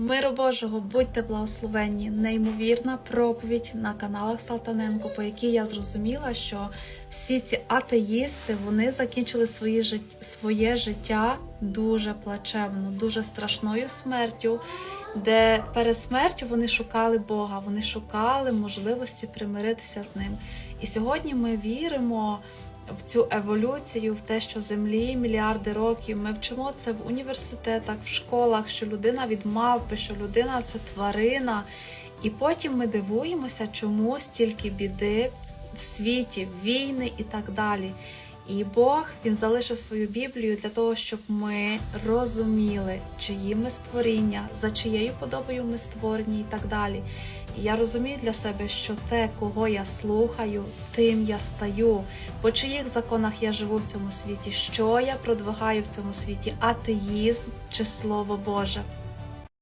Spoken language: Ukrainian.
Миру Божого, будьте благословенні. Неймовірна проповідь на каналах Салтаненко, по якій я зрозуміла, що всі ці атеїсти вони закінчили свої жит- своє життя дуже плачевно, дуже страшною смертю, де перед смертю вони шукали Бога, вони шукали можливості примиритися з ним. І сьогодні ми віримо в цю еволюцію, в те, що землі мільярди років. Ми вчимо це в університетах, в школах, що людина від мавпи, що людина це тварина. І потім ми дивуємося, чому стільки біди в світі, війни і так далі. І Бог він залишив свою Біблію для того, щоб ми розуміли, чиї ми створіння, за чиєю подобою ми створені і так далі. І я розумію для себе, що те, кого я слухаю, тим я стаю. По чиїх законах я живу в цьому світі, що я продвигаю в цьому світі, атеїзм чи Слово Боже.